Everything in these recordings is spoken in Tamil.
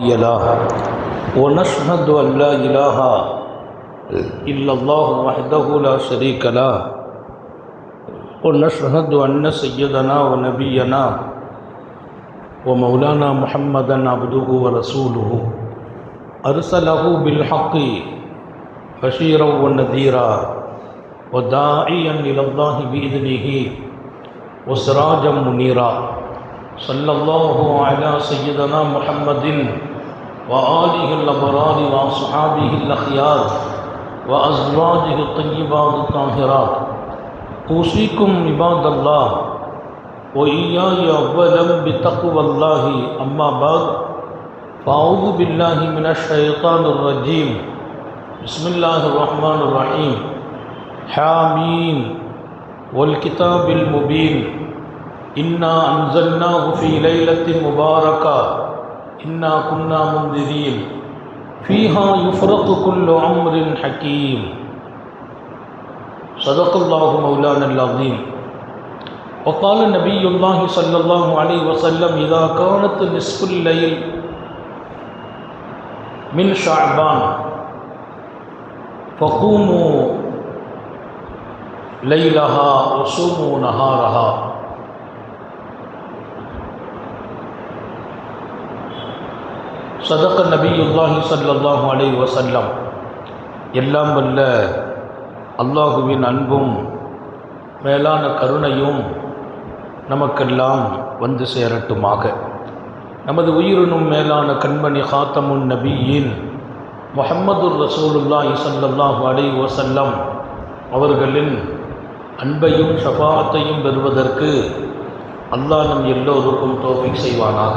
له ونشهد أن لا إله إلا الله وحده لا شريك له. ونشهد أن سيدنا ونبينا ومولانا محمدا عبده ورسوله. أرسله بالحق بشيرا ونذيرا وداعيا إلى الله بإذنه وسراجا منيرا. صلى الله على سيدنا محمد وآله الأبرار وأصحابه الأخيار وأزواجه الطيبات الطاهرات. أوصيكم عباد الله وإياي أولا بتقوى الله. أما بعد فأعوذ بالله من الشيطان الرجيم. بسم الله الرحمن الرحيم. حامين والكتاب المبين. إنا أنزلناه في ليلة مباركة. إنا كنا منذرين. فيها يفرق كل أمر حكيم. صدق الله مولانا العظيم. وقال نبي الله صلى الله عليه وسلم إذا كانت نصف الليل من شعبان فقوموا ليلها وصوموا نهارها. சதக்க நபியுல்லாஹி சல்லல்லாஹு அலை வசல்லம் எல்லாம் வல்ல அல்லாஹுவின் அன்பும் மேலான கருணையும் நமக்கெல்லாம் வந்து சேரட்டுமாக. நமது உயிரினும் மேலான கண்மணி ஹாத்தமுன் நபியின் முஹம்மதுர் ரசூலுல்லாஹி சல்லல்லாஹு அலை வசல்லம் அவர்களின் அன்பையும் ஷபாத்தையும் பெறுவதற்கு அல்லாஹ் நம் எல்லோருக்கும் தோஃபிக் செய்வானாக.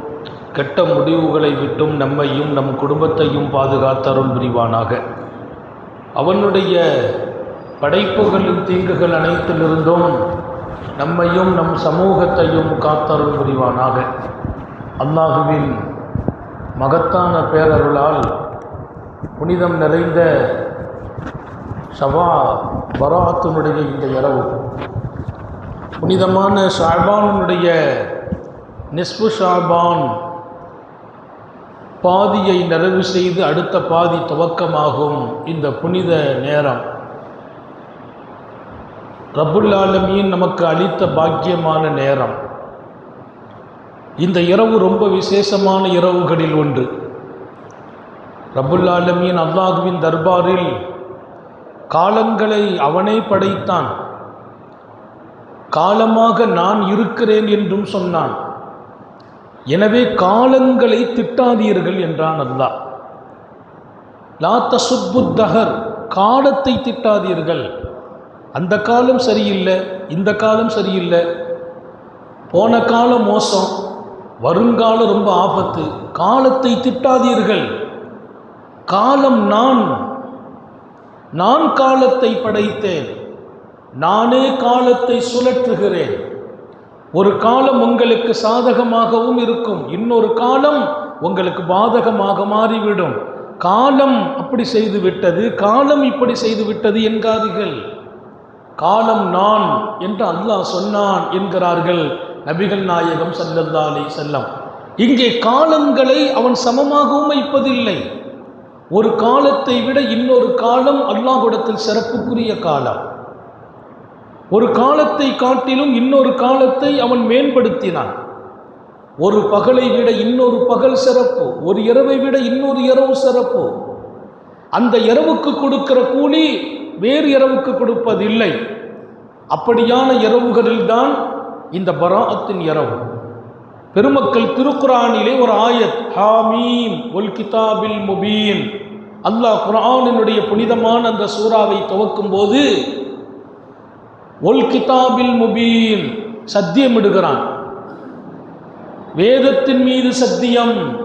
கெட்ட முடிவுகளை விட்டும் நம்மையும் நம் குடும்பத்தையும் பாதுகாத்தருள் புரிவானாக. அவனுடைய படைப்புகளின் தீங்குகள் அனைத்திலிருந்தும் நம்மையும் நம் சமூகத்தையும் காத்தருள் புரிவானாக. அல்லாஹுவின் மகத்தான பேரருளால் புனிதம் நிறைந்த சவா பராத்தினுடைய இந்த இரவு. புனிதமான ஷாபானுடைய நிஸ்பு ஷாபான் பாதியை நிறைவு செய்து அடுத்த பாதி துவக்கமாகும் இந்த புனித நேரம். ரபுல்லாலமியின் நமக்கு அளித்த பாக்கியமான நேரம். இந்த இரவு ரொம்ப விசேஷமான இரவுகளில் ஒன்று. ரபுல்லாலமியின் அல்லாஹுவின் தர்பாரில் காலங்களை அவனே படைத்தான். காலமாக நான் இருக்கிறேன் என்றும் சொன்னான். எனவே காலங்களை திட்டாதீர்கள் என்றான் அல்லாஹ். லாத்த தசுப்புத்தகர் காலத்தை திட்டாதீர்கள். அந்த காலம் சரியில்லை இந்த காலம் சரியில்லை. போன காலம் மோசம் வருங்காலம் ரொம்ப ஆபத்து காலத்தை திட்டாதீர்கள். காலம் நான் நான் காலத்தை படைத்தேன் நானே காலத்தை சுழற்றுகிறேன். ஒரு காலம் உங்களுக்கு சாதகமாகவும் இருக்கும். இன்னொரு காலம் உங்களுக்கு பாதகமாக மாறிவிடும். காலம் அப்படி செய்து விட்டது காலம் இப்படி செய்து விட்டது என்காதீர்கள். காலம் நான் என்று அல்லாஹ் சொன்னான் என்கிறார்கள் நபிகள் நாயகம் சல்லல்லா அலி செல்லம் இங்கே காலங்களை அவன் சமமாகவும் வைப்பதில்லை. ஒரு காலத்தை விட இன்னொரு காலம் அல்லாஹ்விடத்தில் சிறப்புக்குரிய காலம். ஒரு காலத்தை காட்டிலும் இன்னொரு காலத்தை அவன் மேம்படுத்தினான். ஒரு பகலை விட இன்னொரு பகல் சிறப்பு ஒரு இரவை விட இன்னொரு இரவு சிறப்பு. அந்த இரவுக்கு கொடுக்கிற கூலி வேறு இரவுக்கு கொடுப்பதில்லை. அப்படியான இரவுகளில்தான் இந்த பராத்தின் இரவு. பெருமக்கள் திருக்குரானிலே ஒரு ஆயத் ஹாமீம் ஒல் கிதாபில் முபீன். அல்லாஹ் குரானினுடைய புனிதமான அந்த சூறாவை துவக்கும் போது ஒல் கிதாபில் முபீன் சத்தியமிடுகிறான். வேதத்தின் மீது சத்தியம்.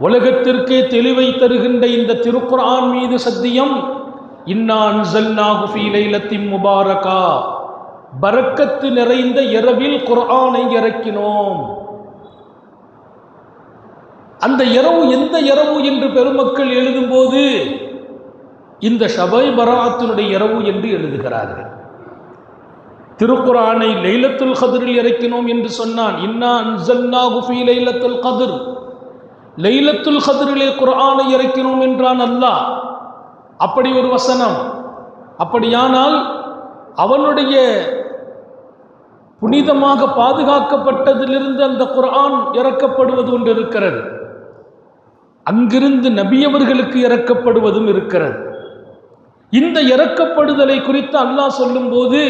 உலகத்திற்கே தெளிவை தருகின்ற இந்த திருக்குரான் மீது சத்தியம். இன்னா முபாரகா. பரக்கத்து நிறைந்த இரவில் குர்ஆனை இறக்கினோம். அந்த இரவு எந்த இரவு என்று பெருமக்கள் எழுதும்போது இந்த ஷபை பராத்தினுடைய இரவு என்று எழுதுகிறார்கள். திருக்குரானை லைலத்துல் கதிரில் இறக்கினோம் என்று சொன்னான். இன்னா அன்சல்னாஹு லைலத்துல் கதிர். லைலத்துல் கதிரிலே குரானை இறக்கினோம் என்றான் அல்லாஹ். அப்படி ஒரு வசனம். அப்படியானால் அவனுடைய புனிதமாக பாதுகாக்கப்பட்டதிலிருந்து அந்த குரான் இறக்கப்படுவது ஒன்று இருக்கிறது. அங்கிருந்து நபியவர்களுக்கு இறக்கப்படுவதும் இருக்கிறது. இந்த இறக்கப்படுதலை குறித்து அல்லாஹ் சொல்லும்போது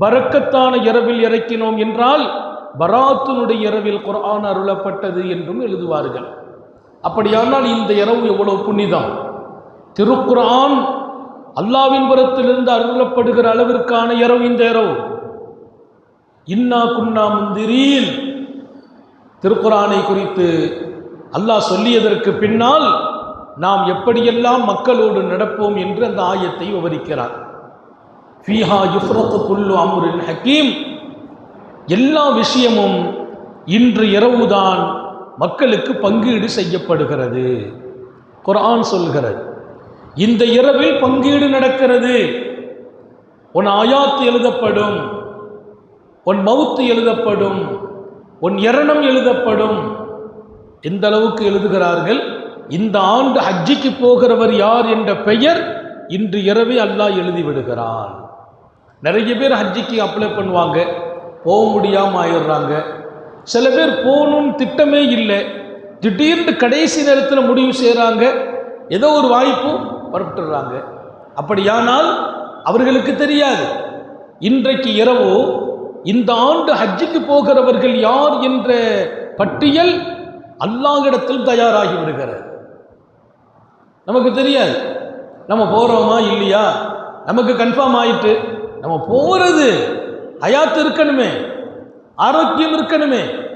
பறக்கத்தான இரவில் இறக்கினோம் என்றால் பராத்தினுடைய இரவில் குரான் அருளப்பட்டது என்றும் எழுதுவார்கள். அப்படியானால் இந்த இரவு எவ்வளவு புனிதம்? திருக்குரான் அல்லாவின் புறத்திலிருந்து அருளப்படுகிற அளவிற்கான இரவு இந்த இரவு. இன்னா குன்னா முந்திரீன். திருக்குரானை குறித்து அல்லாஹ் சொல்லியதற்கு பின்னால் நாம் எப்படியெல்லாம் மக்களோடு நடப்போம் என்று அந்த ஆயத்தை விவரிக்கிறார். ஃபீஹா யுஃப்ரத்து குல்லு அம்ரின் ஹக்கீம். எல்லா விஷயமும் இன்று இரவுதான் மக்களுக்கு பங்கீடு செய்யப்படுகிறது. குரான் சொல்கிறது இந்த இரவில் பங்கீடு நடக்கிறது. உன் ஆயாத்து எழுதப்படும் உன் மவுத்து எழுதப்படும் உன் இரணம் எழுதப்படும். எந்த அளவுக்கு எழுதுகிறார்கள்? இந்த ஆண்டு ஹஜ்ஜிக்கு போகிறவர் யார் என்ற பெயர் இன்று இரவே அல்லாஹ் எழுதி விடுகிறான். நிறைய பேர் ஹஜ்ஜிக்கு அப்ளை பண்ணுவாங்க போக முடியாமல் ஆயிடுறாங்க. சில பேர் போகணும்னு திட்டமே இல்லை. திடீர்னு கடைசி நேரத்தில் முடிவு செய்கிறாங்க ஏதோ ஒரு வாய்ப்பு புறப்பட்டுடுறாங்க அப்படியானால் அவர்களுக்கு தெரியாது. இன்றைக்கு இரவு இந்த ஆண்டு ஹஜ்ஜிக்கு போகிறவர்கள் யார் என்ற பட்டியல் அல்லாஹ்விடத்தில் தயாராகி விடுகிறது. நமக்கு தெரியாது. நம்ம போகிறோமா இல்லையா? நமக்கு கன்ஃபார்ம் ஆயிட்டு நம்ம போகிறது அயாத்து இருக்கணுமே. ஆரோக்கியம் இருக்கணுமே.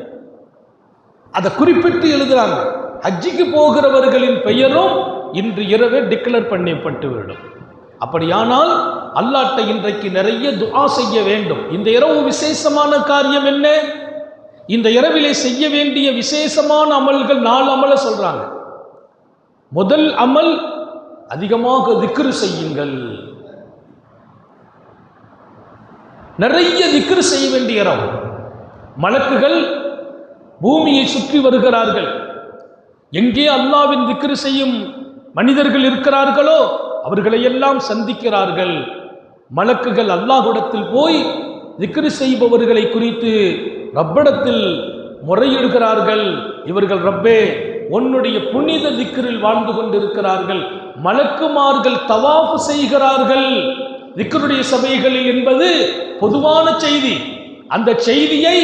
அதை குறிப்பிட்டு எழுதுகிறாங்க ஹஜ்ஜிக்கு போகிறவர்களின் பெயரும் இன்று இரவே டிக்ளேர் பண்ணப்பட்டு விடும். அப்படியானால் அல்லாட்டை இன்றைக்கு நிறைய துவா செய்ய வேண்டும். இந்த இரவு விசேஷமான காரியம் என்ன? இந்த இரவிலே செய்ய வேண்டிய விசேஷமான அமல்கள் நாலு அமலை சொல்கிறாங்க முதல் அமல் அதிகமாக திக்ரு செய்யுங்கள். நிறைய திக்ரு செய்ய வேண்டிய இடம் மலக்குகள் பூமியை சுற்றி வருகிறார்கள். எங்கே அல்லாவின் திக்ரு செய்யும் மனிதர்கள் இருக்கிறார்களோ அவர்களை எல்லாம் சந்திக்கிறார்கள். மலக்குகள் அல்லாஹுடத்தில் போய் திக்ரு செய்பவர்களை குறித்து ரப்படத்தில் முறையிடுகிறார்கள். இவர்கள் ரப்பே உன்னுடைய புனித திக்கரில் வாழ்ந்து கொண்டிருக்கிறார்கள். மலக்குமார்கள் தவாஃபு செய்கிறார்கள். திக்கருடைய சபைகளில் என்பது பொதுவான செய்தி. அந்த செய்தியை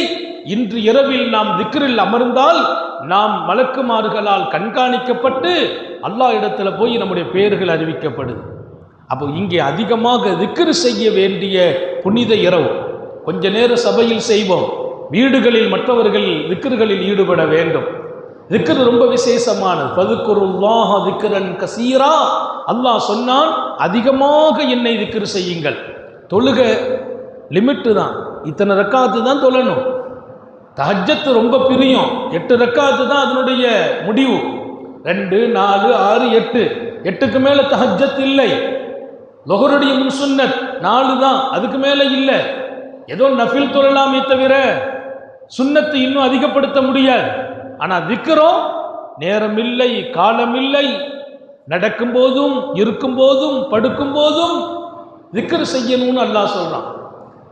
இன்று இரவில் நாம் திக்கரில் அமர்ந்தால் நாம் மலக்குமார்களால் கண்காணிக்கப்பட்டு அல்லா இடத்துல போய் நம்முடைய பெயர்கள் அறிவிக்கப்படுது. அப்போ இங்கே அதிகமாக திக்ரு செய்ய வேண்டிய புனித இரவு. கொஞ்ச நேர சபையில் செய்வோம். வீடுகளில் மற்றவர்கள் திக்கர்களில் ஈடுபட வேண்டும். திக்ரு ரொம்ப விசேஷமானது. பதுக்குருல்லாஹ திக்ரன் கசீரா. அல்லாஹ் சொன்னான் அதிகமாக என்னை திக்ரு செய்யுங்கள். தொழுக லிமிட்டு தான். இத்தனை ரக்காத்து தான் தொழணும். தஹஜத்து ரொம்ப பிரியம். எட்டு ரக்காத்து தான் அதனுடைய முடிவு. ரெண்டு நாலு ஆறு எட்டு. எட்டுக்கு மேலே தஹஜத் இல்லை. லொஹருடைய முன்சுன்னத் நாலு தான். அதுக்கு மேலே இல்லை. ஏதோ நஃபில் தொழலாமே தவிர சுன்னத்தை இன்னும் அதிகப்படுத்த முடியாது. ஆனால் திக்கிறோம் நேரம் இல்லை காலம் இல்லை நடக்கும் போதும் இருக்கும் போதும் படுக்கும் போதும் திக்ர் செய்யணும்னு அல்லாஹ் சொல்றான்.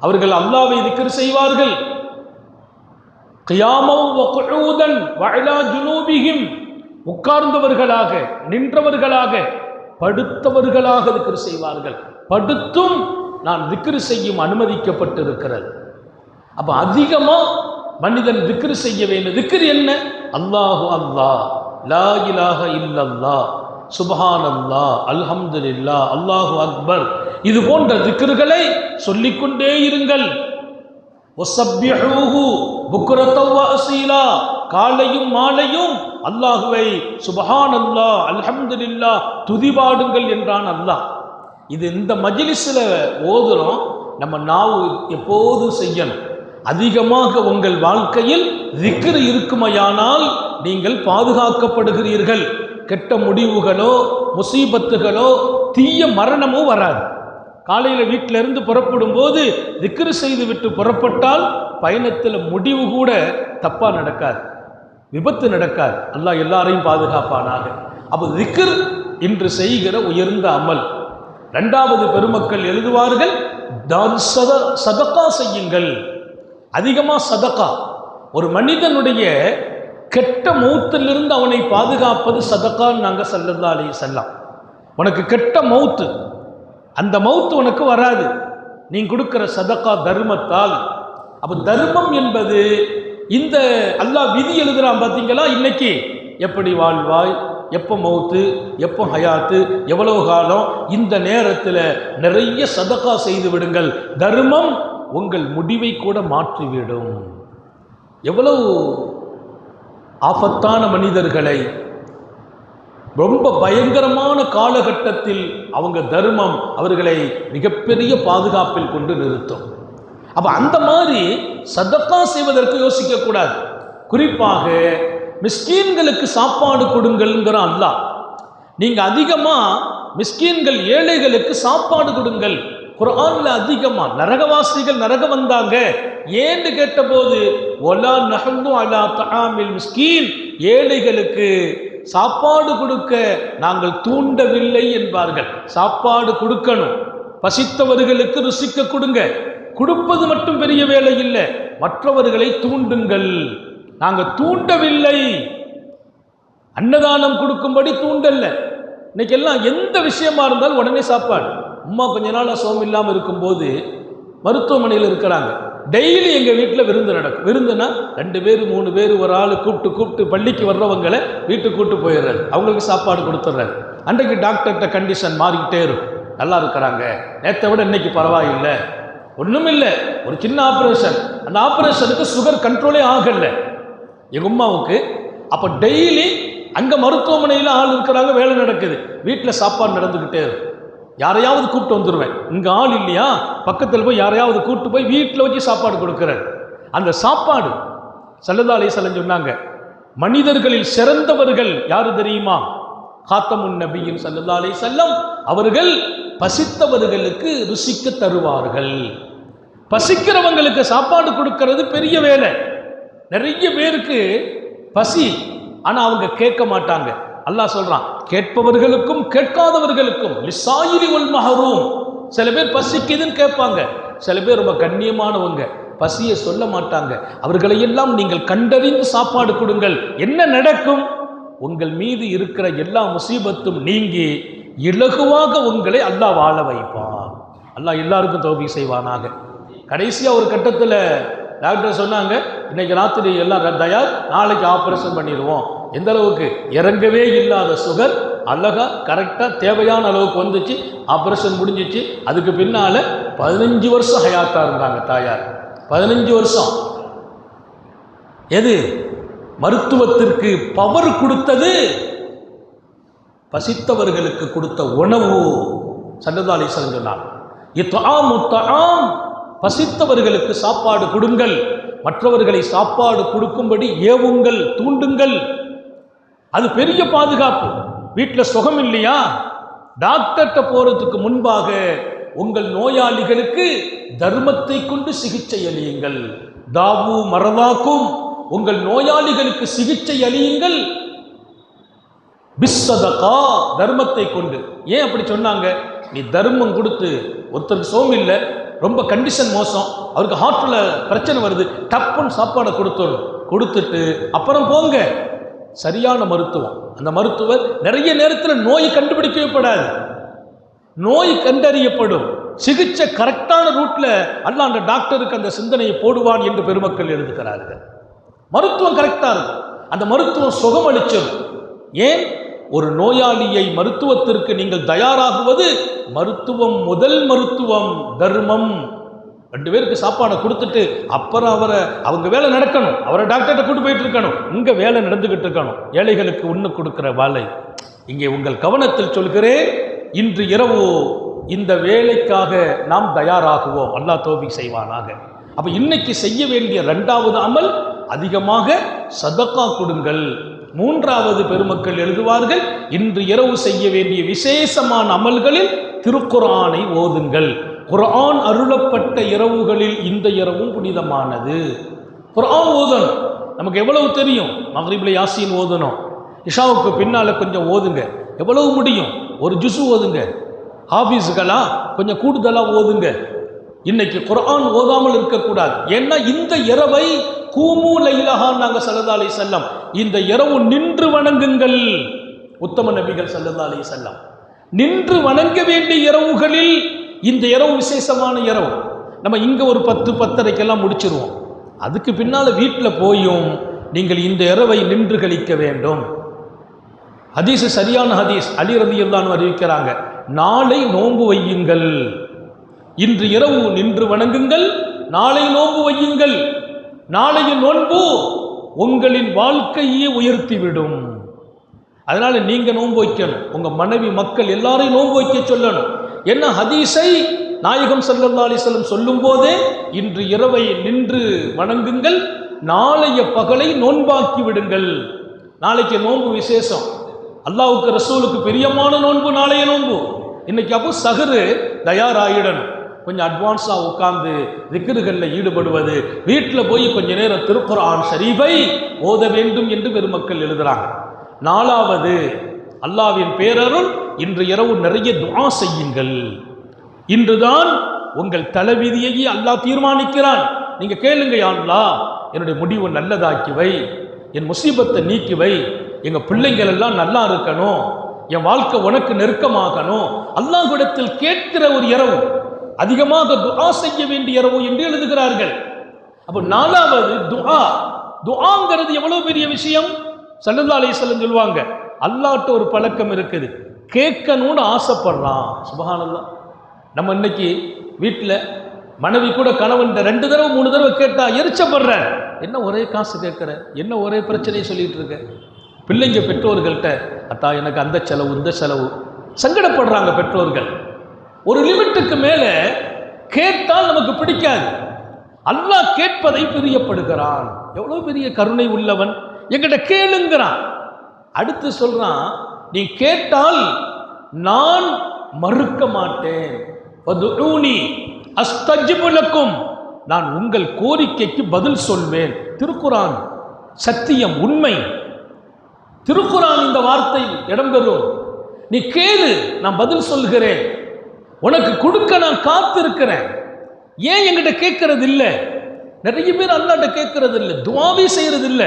அவர்கள் அல்லாவை விக்கர் செய்வார்கள். கியாமம் உட்கார்ந்தவர்களாக நின்றவர்களாக படுத்தவர்களாக திக்ரு செய்வார்கள். படுத்தும் நான் திக்ரு செய்யும் அனுமதிக்கப்பட்டிருக்கிறது. அப்போ அதிகமாக மனிதன் திக்ரு செய்ய வேண்டும் திக்ரு என்ன? அல்லாஹு அல்லாஹ் லா இலாக இல்லல்லா சுபஹான் அல்லாஹ் அல்ஹம்துலில்லா அல்லாஹு அக்பர். இது போன்ற திக்ருகளை சொல்லிக்கொண்டே இருங்கள். காலையும் மாலையும் அல்லாஹுவை சுபஹான் அல்லாஹ் அல்ஹம்துலில்லா துதிபாடுங்கள் என்றான் அல்லாஹ். இது இந்த மஜிலிஸில் ஓதுறோம். நம்ம நாவு எப்போதும் செய்யணும். அதிகமாக உங்கள் வாழ்க்கையில் திக்ரு இருக்குமையானால் நீங்கள் பாதுகாக்கப்படுகிறீர்கள். கெட்ட முடிவுகளோ முசீபத்துகளோ தீய மரணமோ வராது. காலையில் வீட்டிலிருந்து புறப்படும் போது திக்ரு செய்து விட்டு புறப்பட்டால் பயணத்தில் முடிவு கூட தப்பாக நடக்காது. விபத்து நடக்காது. அல்லாஹ் எல்லாரையும் பாதுகாப்பானாக. அப்போ திக்ர் இன்று செய்கிற உயர்ந்த அமல். ரெண்டாவது பெருமக்கள் எழுதுவார்கள் தான் சத சதக்கா செய்யுங்கள். அதிகமாக சதக்கா. ஒரு மனிதனுடைய கெட்ட மௌத்திலிருந்து அவனை பாதுகாப்பது சதக்கான்னு நாங்கள் சல்லல்லா அலி செல்லாம் உனக்கு கெட்ட மௌத்து. அந்த மௌத்து உனக்கு வராது. நீ கொடுக்குற சதக்கா தர்மத்தால். அப்போ தர்மம் என்பது இந்த அல்லாஹ் விதி எழுதுறான் பார்த்தீங்களா இன்னைக்கு எப்படி வாழ்வாய்? எப்போ மௌத்து? எப்போ ஹயாத்து? எவ்வளவு காலம்? இந்த நேரத்தில் நிறைய சதக்கா செய்து விடுங்கள். தர்மம் உங்கள் முடிவை கூட மாற்றிவிடும். எவ்வளவு ஆபத்தான மனிதர்களை ரொம்ப பயங்கரமான காலகட்டத்தில் அவங்க தர்மம் அவர்களை மிகப்பெரிய பாதுகாப்பில் கொண்டு நிறுத்தும். அப்போ அந்த மாதிரி சதக்கா செய்வதற்கு யோசிக்கக்கூடாது குறிப்பாக மிஸ்கீன்களுக்கு சாப்பாடு கொடுங்கள்ங்கிற அல்லாஹ். நீங்கள் அதிகமாக மிஸ்கீன்கள் ஏழைகளுக்கு சாப்பாடு கொடுங்கள். குர்ஆன்ல அதிகமா நரகவாசிகள் நரகம் வந்தாங்க. ஏன்னு கேட்டபோது ஒலா நஹந்து அலா தகாமில் மிஸ்கீன். ஏழைகளுக்கு சாப்பாடு கொடுக்க நாங்கள் தூண்டவில்லை என்பார்கள். சாப்பாடு கொடுக்கணும். பசித்தவர்களுக்கு ருசிக்க கொடுங்க. கொடுப்பது மட்டும் பெரிய வேலை இல்லை. மற்றவர்களை தூண்டுங்கள். நாங்கள் தூண்டவில்லை. அன்னதானம் கொடுக்கும்படி தூண்டல்ல. இன்னைக்கு எல்லாம் எந்த விஷயமா இருந்தாலும் உடனே சாப்பாடு. அம்மா கொஞ்ச நாளாக சோம் இல்லாமல் இருக்கும்போது மருத்துவமனையில் இருக்கிறாங்க. டெய்லி எங்கள் வீட்டில் விருந்து நடக்கும் விருந்துனா ரெண்டு பேர் மூணு பேர் ஒரு ஆள் கூப்பிட்டு கூப்பிட்டு பள்ளிக்கு வர்றவங்களை வீட்டுக்கு கூப்பிட்டு போயிடுறாரு. அவங்களுக்கு சாப்பாடு கொடுத்துட்றாரு. அன்றைக்கு டாக்டர்கிட்ட கண்டிஷன் மாறிக்கிட்டே இருக்கும். நல்லா இருக்கிறாங்க. நேற்றை விட இன்னைக்கு பரவாயில்லை. ஒன்றும் இல்லை. ஒரு சின்ன ஆப்ரேஷன் அந்த ஆப்ரேஷனுக்கு சுகர் கண்ட்ரோலே ஆகலை. எங்கள் அம்மாவுக்கு அப்போ டெய்லி அங்கே மருத்துவமனையில் ஆள் இருக்கிறாங்க வேலை நடக்குது. வீட்டில் சாப்பாடு நடந்துக்கிட்டே இருக்கும். யாரையாவது கூப்பிட்டு வந்துடுவேன் இங்கே ஆள் இல்லையா? பக்கத்தில் போய் யாரையாவது கூப்பிட்டு போய் வீட்டில் வச்சு சாப்பாடு கொடுக்குறாரு அந்த சாப்பாடு சல்லல்லா அலிசல்லம் சொன்னாங்க மனிதர்களில் சிறந்தவர்கள் யாரு தெரியுமா? காத்தமுன் நபியின் சல்லல்லா அலிசல்லம் அவர்கள் பசித்தவர்களுக்கு ருசிக்க தருவார்கள். பசிக்கிறவங்களுக்கு சாப்பாடு கொடுக்கறது பெரிய வேலை. நிறைய பேருக்கு பசி ஆனால் அவங்க கேட்க மாட்டாங்க. அல்லாஹ் சொல்றான் கேட்பவர்களுக்கும் கேட்காதவர்களுக்கும் லிசாயிரி ஒல் மஹரூம். சில பேர் பசிக்குதுன்னு கேட்பாங்க. சில பேர் ரொம்ப கண்ணியமானவங்க பசியை சொல்ல மாட்டாங்க. அவர்களையெல்லாம் நீங்கள் கண்டறிந்து சாப்பாடு கொடுங்கள். என்ன நடக்கும்? உங்கள் மீது இருக்கிற எல்லா முசீபத்தும் நீங்கி இலகுவாக உங்களை அல்லாஹ் வாழ வைப்பான். அல்லாஹ் எல்லாருக்கும் தோல்வி செய்வானாக. கடைசியாக ஒரு கட்டத்தில் டாக்டர் சொன்னாங்க இன்னைக்கு ராத்திரி எல்லாம் ர- தயார் நாளைக்கு ஆப்ரேஷன் பண்ணிடுவோம். எந்த அளவுக்கு இறங்கவே இல்லாத சுகர் அழகா கரெக்டாக தேவையான அளவுக்கு வந்துச்சு ஆப்ரேஷன் முடிஞ்சிச்சு அதுக்கு பின்னால பதினஞ்சு வருஷம் ஹயாத்தாக இருந்தாங்க தாயார். பதினஞ்சு வருஷம். எது? மருத்துவத்திற்கு பவர் கொடுத்தது. பசித்தவர்களுக்கு கொடுத்த உணவு. சண்டதாலி சொன்னார். இத்தாம் உத்தாம் பசித்தவர்களுக்கு சாப்பாடு கொடுங்கள். மற்றவர்களை சாப்பாடு கொடுக்கும்படி ஏவுங்கள் தூண்டுங்கள். அது பெரிய பாதுகாப்பு. வீட்டில் சுகம் இல்லையா? டாக்டர்கிட்ட போகிறதுக்கு முன்பாக உங்கள் நோயாளிகளுக்கு தர்மத்தை கொண்டு சிகிச்சை அளியுங்கள். தாவு மரதாக்கும் உங்கள் நோயாளிகளுக்கு சிகிச்சை அளியுங்கள். பிஸ்ஸதகா தர்மத்தை கொண்டு. ஏன் அப்படி சொன்னாங்க? நீ தர்மம் கொடுத்து ஒருத்தருக்கு சோம் இல்லை ரொம்ப கண்டிஷன் மோசம் அவருக்கு ஹார்ட்டில் பிரச்சனை வருது டப்புன்னு சாப்பாடை கொடுத்துடணும் கொடுத்துட்டு அப்புறம் போங்க. சரியான மருத்துவம். அந்த மருத்துவர் நிறைய நேரத்தில் நோய் கண்டுபிடிக்கப்படாது நோய் கண்டறியப்படும். சிகிச்சை கரெக்டான ரூட்ல அல்ல அந்த டாக்டருக்கு அந்த சிந்தனையை போடுவான் என்று பெருமக்கள் எழுதுகிறார்கள். மருத்துவம் கரெக்டாக இருக்கும். அந்த மருத்துவம் சுகமளிச்சிடும் ஏன்? ஒரு நோயாளியை மருத்துவத்திற்கு நீங்கள் தயாராகுவது மருத்துவம் முதல் மருத்துவம் தர்மம். ரெண்டு பேருக்கு சாப்பாடை கொடுத்துட்டு அப்புறம் அவரை அவங்க வேலை நடக்கணும். அவரை டாக்டர்கிட்ட கூட்டு போயிட்டு இருக்கணும். இங்கே வேலை நடந்துக்கிட்டு இருக்கணும். ஏழைகளுக்கு ஒன்று கொடுக்குற வேலை. இங்கே உங்கள் கவனத்தில் சொல்கிறேன் இன்று இரவு இந்த வேலைக்காக நாம் தயாராகுவோம். அல்லா தோபி செய்வானாக. அப்போ இன்னைக்கு செய்ய வேண்டிய ரெண்டாவது அமல் அதிகமாக சதக்கா கொடுங்கள். மூன்றாவது பெருமக்கள் எழுதுவார்கள் இன்று இரவு செய்ய வேண்டிய விசேஷமான அமல்களில் திருக்குறானை ஓதுங்கள். குரான் அருளப்பட்ட இரவுகளில் இந்த இரவும் புனிதமானது. குரான் ஓதணும். நமக்கு எவ்வளவு தெரியும்? மகரீபில் யாசின் ஓதணும். இஷாவுக்கு பின்னால் கொஞ்சம் ஓதுங்க. எவ்வளவு முடியும்? ஒரு ஜுசு ஓதுங்க. ஹாஃபீஸுக்கெல்லாம் கொஞ்சம் கூடுதலாக ஓதுங்க. இன்னைக்கு குரான் ஓதாமல் இருக்கக்கூடாது. ஏன்னா இந்த இரவை கூமு லைலஹான் நாங்கள் சல்லதாலை செல்லம் இந்த இரவு நின்று வணங்குங்கள். உத்தம நபிகள் சல்லதாலை செல்லம் நின்று வணங்க வேண்டிய இரவுகளில் இந்த இரவு விசேஷமான இரவு. நம்ம இங்கே ஒரு பத்து பத்தரைக்கெல்லாம் முடிச்சிருவோம். அதுக்கு பின்னால் வீட்டில் போயும் நீங்கள் இந்த இரவை நின்று கழிக்க வேண்டும். ஹதீஸ் சரியான ஹதீஸ். அலி ரதியுல்லான்னு அறிவிக்கிறாங்க. நாளை நோன்பு வையுங்கள். இன்று இரவு நின்று வணங்குங்கள். நாளை நோன்பு வையுங்கள். நாளைய நோன்பு உங்களின் வாழ்க்கையே உயர்த்திவிடும். அதனால் நீங்கள் நோன்பு வைக்கணும். உங்கள் மனைவி மக்கள் எல்லாரையும் நோன்பு வைக்க சொல்லணும். என்ன ஹதீஸை நாயகம் ஸல்லல்லாஹு அலைஹி சொல்லும் போதே இன்று இரவை நின்று வணங்குங்கள் நாளைய பகலை நோன்பாக்கி விடுங்கள். நாளைக்கு நோன்பு விசேஷம். அல்லாவுக்கு ரசூலுக்கு பிரியமான நோன்பு நாளைய நோன்பு. இன்னைக்கு அப்போ சஹரு தயாராகிடணும் கொஞ்சம் அட்வான்ஸாக உட்காந்து திக்ருகளில் ஈடுபடுவது. வீட்டில் போய் கொஞ்ச நேரம் திருக்குர்ஆன் ஷரீஃபை ஓத வேண்டும் என்று பெருமக்கள் எழுதுறாங்க. நாலாவது அல்லாவின் பேரருள் இன்று இரவு நிறைய துஆ செய்யுங்கள். இன்றுதான் உங்கள் தலைவிதியையே அல்லாஹ் தீர்மானிக்கிறான். நீங்க கேளுங்க யா என்னுடைய முடிவு நல்லதாக்கி வை என் முசீபத்தை நீக்கி வை எங்க பிள்ளைங்கள் எல்லாம் நல்லா இருக்கணும் என் வாழ்க்கை உனக்கு நெருக்கமாகணும். அல்லாஹ்விடத்தில் கேட்கிற ஒரு இரவு அதிகமாக துஆ செய்ய வேண்டிய இரவு என்று எழுதுகிறார்கள். அப்போ நாலாவது துஆ துஆங்கிறது எவ்வளவு பெரிய விஷயம்? சல்லல்லா அலைஹிஸ்ஸலாம் சொல்லுவாங்க அல்லாட்ட ஒரு பழக்கம் இருக்குது. கேட்கணும்னு ஆசைப்படுறான். சுபஹானல்லாஹ் நம்ம இன்னைக்கு வீட்டில் மனைவி கூட கணவன் ரெண்டு தடவை மூணு தடவை கேட்டா எரிச்சப்படுற. என்ன ஒரே காசு கேட்குற? என்ன ஒரே பிரச்சனையை சொல்லிட்டு இருக்க? பிள்ளைங்க பெற்றோர்கள்ட்ட அத்தா எனக்கு அந்த செலவு இந்த செலவு. சங்கடப்படுறாங்க பெற்றோர்கள். ஒரு லிமிட்டுக்கு மேலே கேட்டால் நமக்கு பிடிக்காது. அல்லாஹ் கேட்பதை பிரியப்படுகிறான். எவ்வளோ பெரிய கருணை உள்ளவன். எங்கிட்ட கேளுங்கிறான். அடுத்து சொல்கிறான் நீ கேட்டால் நான் மறுக்க மாட்டேன். வதுஊனி நான் உங்கள் கோரிக்கைக்கு பதில் சொல்வேன். திருக்குரான் சத்தியம் உண்மை. திருக்குறான் இந்த வார்த்தை இடம்பெறும். நீ கேளு நான் பதில் சொல்கிறேன். உனக்கு கொடுக்க நான் காத்திருக்கிறேன். ஏன் என்கிட்ட கேட்கறது இல்லை நிறைய பேர் அல்லாட்ட கேட்கறது இல்லை துவாவே செய்யறது இல்லை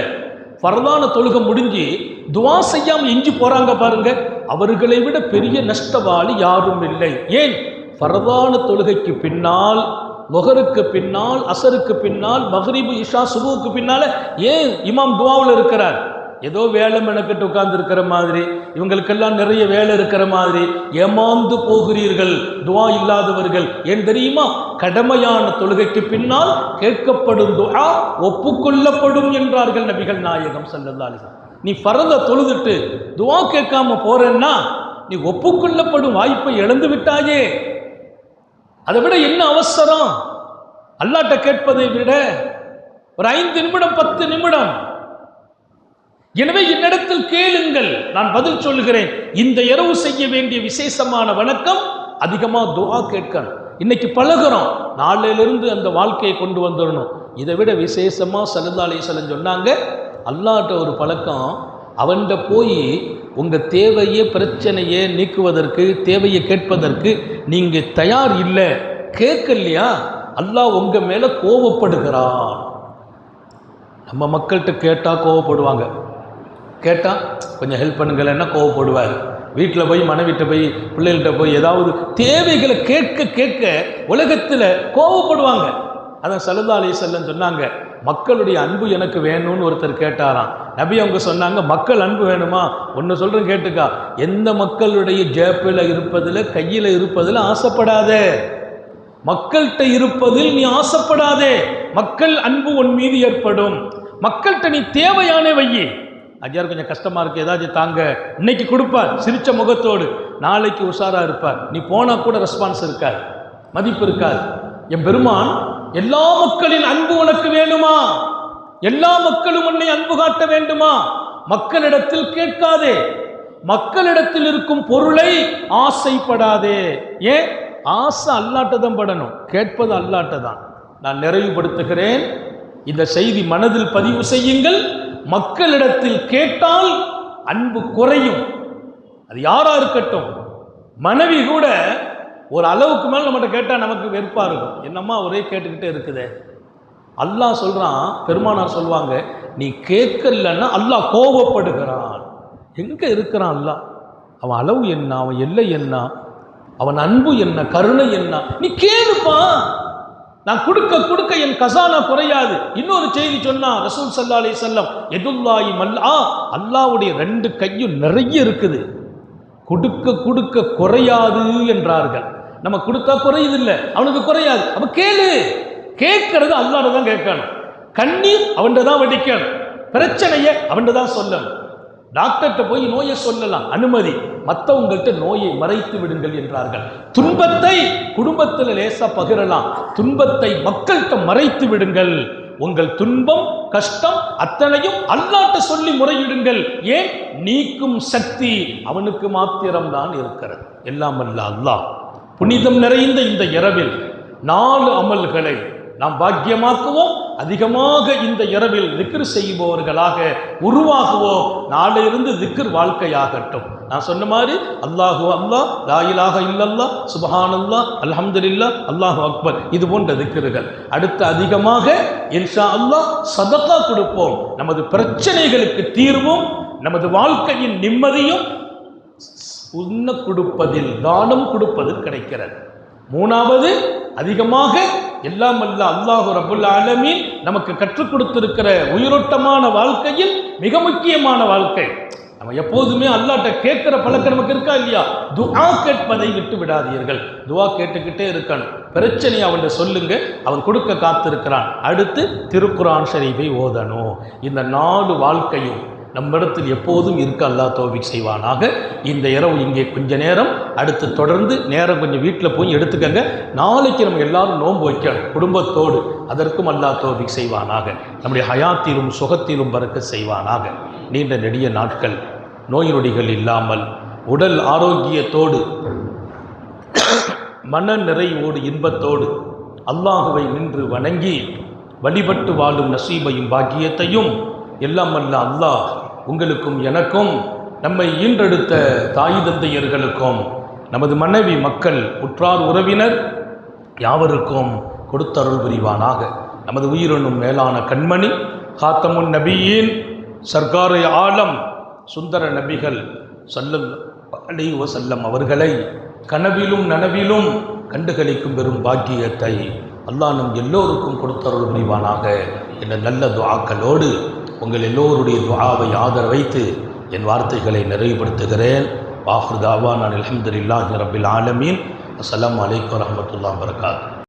பரதான தொழுகை முடிஞ்சு துவா செய்யாமல் எஞ்சி போகிறாங்க பாருங்க. அவர்களை விட பெரிய நஷ்டவாளி யாரும் இல்லை. ஏன்? பரதான தொழுகைக்கு பின்னால் முகருக்கு பின்னால் அசருக்கு பின்னால் மஹரீபு இஷா சுபுவுக்கு பின்னால் ஏன் இமாம் துவாவில் இருக்கிறார்? ஏதோ வேலை மெனக்கிட்டு உட்கார்ந்து இருக்கிற மாதிரி இவங்களுக்கெல்லாம் நிறைய வேலை இருக்கிற மாதிரி ஏமாந்து போகிறீர்கள் துவா இல்லாதவர்கள். ஏன் தெரியுமா? கடமையான தொழுகைக்கு பின்னால் கேட்கப்படும் துவா ஒப்புக்கொள்ளப்படும் என்றார்கள் நபிகள் நாயகம் ஸல்லல்லாஹு நீ பரத தொழுதுட்டு துவா கேட்காம போறேன்னா நீ ஒப்புக்கொள்ளப்படும் வாய்ப்பை இழந்து விட்டாயே. அதை விட என்ன அவசரம்? அல்லாட்ட கேட்பதை விட ஒரு ஐந்து நிமிடம் பத்து நிமிடம் எனவே என்னிடத்தில் கேளுங்கள் நான் பதில் சொல்லுகிறேன். இந்த இரவு செய்ய வேண்டிய விசேஷமான வணக்கம் அதிகமாக துவா கேட்கணும். இன்னைக்கு பழகுறோம் நாளையிலிருந்து அந்த வாழ்க்கையை கொண்டு வந்துடணும். இதை விட விசேஷமாக சலந்தாலே சலன் சொன்னாங்க அல்லாட்ட ஒரு பழக்கம் அவன்கிட்ட போய் உங்கள் தேவையை பிரச்சனையை நீக்குவதற்கு தேவையை கேட்பதற்கு நீங்கள் தயார் இல்லை கேட்கலையா? அல்லாஹ் உங்கள் மேலே கோவப்படுகிறான். நம்ம மக்கள்கிட்ட கேட்டால் கோவப்படுவாங்க. கேட்டால் கொஞ்சம் ஹெல்ப் பண்ணுங்களேன்னா கோவப்படுவார். வீட்டில் போய் மனைவிட்ட போய் பிள்ளைகள்கிட்ட போய் ஏதாவது தேவைகளை கேட்க கேட்க உலகத்தில் கோவப்படுவாங்க. அதான் சல்லா அலி செல்லம் சொன்னாங்க மக்களுடைய அன்பு எனக்கு வேணும்னு ஒருத்தர் கேட்டாராம். நபி அவங்க சொன்னாங்க மக்கள் அன்பு வேணுமா? ஒன்று சொல்கிறேன் கேட்டுக்கா. எந்த மக்களுடைய ஜேப்பில் இருப்பதில் கையில் இருப்பதில் ஆசைப்படாதே. மக்கள்கிட்ட இருப்பதில் நீ ஆசைப்படாதே. மக்கள் அன்பு உன் மீது ஏற்படும். மக்கள்கிட்ட நீ தேவையான வையே. ஐயார் கொஞ்சம் கஷ்டமாக இருக்கு ஏதாச்சும் தாங்க. இன்னைக்கு கொடுப்பார் சிரிச்ச முகத்தோடு. நாளைக்கு உஷாராக இருப்பார். நீ போனால் கூட ரெஸ்பான்ஸ் இருக்காது. மதிப்பு இருக்காது. என் பெருமான் எல்லா மக்களின் அன்பு உனக்கு வேணுமா எல்லா மக்களும் உன்னை அன்பு காட்ட வேண்டுமா? மக்களிடத்தில் கேட்காதே. மக்களிடத்தில் இருக்கும் பொருளை ஆசைப்படாதே. ஏன்? ஆசை அல்லாட்டதான் படணும். கேட்பது அல்லாட்டதான். நான் நிறைவுபடுத்துகிறேன். இந்த செய்தி மனதில் பதிவு செய்யுங்கள். மக்களிடத்தில் கேட்டால் அன்பு குறையும். அது யாரா இருக்கட்டும். மனைவி கூட ஒரு அளவுக்கு மேல் நம்மகிட்ட கேட்டால் நமக்கு வெறுப்பாக இருக்கும். என்னம்மா ஒரே கேட்டுக்கிட்டே இருக்குதே. அல்லாஹ் சொல்கிறான் பெருமானார் சொல்லுவாங்க நீ கேட்கலன்னா அல்லாஹ் கோபப்படுகிறான் எங்கே இருக்கிறான் அல்லாஹ்? அவன் அளவு என்ன அவன் எல்லை என்ன அவன் அன்பு என்ன கருணை என்ன? நீ கேளுப்பா. நான் கொடுக்க கொடுக்க என் கசானா குறையாது. இன்னொரு செய்தி சொன்னா ரசூல் சல்லா அலி செல்லம் எதுல்லாயி மல்லா அல்லாவுடைய ரெண்டு கையும் நிறைய இருக்குது. கொடுக்க கொடுக்க குறையாது என்றார்கள். நம்ம கொடுத்தா குறையுது இல்லை அவனுக்கு குறையாது. அப்ப கேளு. கேட்கறது அல்லாட தான் கேட்கணும். கண்ணீர் அவன்கிட்ட தான் வடிக்கணும். பிரச்சனையை அவன்கிட்ட தான் சொல்லணும். டாக்டர்கிட்ட போய் நோயை சொல்லலாம். அனுமதி. மற்றவங்கள்ட்ட நோயை மறைத்து விடுங்கள் என்றார்கள். துன்பத்தை குடும்பத்தில் லேசா பகிரலாம். துன்பத்தை மக்கள்கிட்ட மறைத்து விடுங்கள். உங்கள் துன்பம் கஷ்டம் அத்தனையும் அல்லாட்ட சொல்லி முறையிடுங்கள். ஏன்? நீக்கும் சக்தி அவனுக்கு மாத்திரம்தான் இருக்கிறது. எல்லாம் அல்ல அல்லாஹ். புனிதம் நிறைந்த இந்த இரவில் நாலு அமல்களை நாம் பாக்கியமாக்குவோம். அதிகமாக இந்த இரவில் திக்ர் செய்பவர்களாக உருவாகுவோம் நாளையிலிருந்து திக்ர் வாழ்க்கையாகட்டும். நான் சொன்ன மாதிரி அல்லாஹு அல்லாஹ் லாயிலாக இல்லல்லா சுபஹானல்லா அல்ஹம்துலில்லா அல்லாஹு அக்பர். இது போன்ற திக்ருகள். அடுத்து அதிகமாக இன்ஷா அல்லாஹ் சதக்கா கொடுப்போம். நமது பிரச்சனைகளுக்கு தீர்வும் நமது வாழ்க்கையின் நிம்மதியும் உண்ண கொடுப்பதில் தானம் கொடுப்பதில் கிடைக்கிறது. மூணாவது அதிகமாக எல்லாம் அல்ல அல்லாஹு ரபுல் ஆலமீன் நமக்கு கற்றுக் கொடுத்திருக்கிற உயிரோட்டமான வாழ்க்கையில் மிக முக்கியமான வாழ்க்கை. நம்ம எப்போதுமே அல்லாட்ட கேட்குற பழக்கம் நமக்கு இருக்கா இல்லையா? துஆ கேட்பதை விட்டு விடாதீர்கள். துஆ கேட்டுக்கிட்டே இருக்கணும். பிரச்சனையை அவன்கிட்ட சொல்லுங்க. அவன் கொடுக்க காத்திருக்கிறான். அடுத்து திருக்குரான் ஷரீஃபை ஓதணும். இந்த நாலு வாழ்க்கையும் நம்மிடத்தில் எப்போதும் இருக்க அல்லாஹ் தோபிக் செய்வானாக. இந்த இரவு இங்கே கொஞ்ச நேரம் அடுத்து தொடர்ந்து நேரம் கொஞ்சம் வீட்டில் போய் எடுத்துக்கங்க. நாளைக்கு நம்ம எல்லாரும் நோன்பு வைக்கணும் குடும்பத்தோடு அதற்கும் அல்லாஹ் தோபிக் செய்வானாக. நம்முடைய ஹயாத்திலும் சுகத்திலும் பறக்க செய்வானாக. நீண்ட நெடிய நாட்கள் நோய் நொடிகள் இல்லாமல் உடல் ஆரோக்கியத்தோடு மன நிறைவோடு இன்பத்தோடு அல்லாஹுவை நின்று வணங்கி வழிபட்டு வாழும் நசீபையும் பாக்கியத்தையும் எல்லாம் அல்ல அல்லாஹ் உங்களுக்கும் எனக்கும் நம்மை ஈன்றெடுத்த தாய் தந்தையர்களுக்கும் நமது மனைவி மக்கள் உற்றார் உறவினர் யாவருக்கும் கொடுத்தருள் புரிவானாக. நமது உயிரினும் மேலான கண்மணி காத்தமுன் நபியின் சர்க்காரை ஆலம் சுந்தர நபிகள் சல்லம் அலி வசல்லம் அவர்களை கனவிலும் நனவிலும் கண்டுகளிக்கும் பெரும் பாக்கியத்தை அல்லாஹ் நம் எல்லோருக்கும் கொடுத்தருள் புரிவானாக. என்ற நல்ல துவாக்களோடு உங்கள் எல்லோருடைய துவாவை ஆதர வைத்து என் வார்த்தைகளை நிறைவுபடுத்துகிறேன். வாஹுதாவா நான் அலமதுல்லாஹி ரபில் ஆலமீன். அஸ்லாம் வலைக்கம் வரஹ்மத்துல்லாஹி வரகாத்து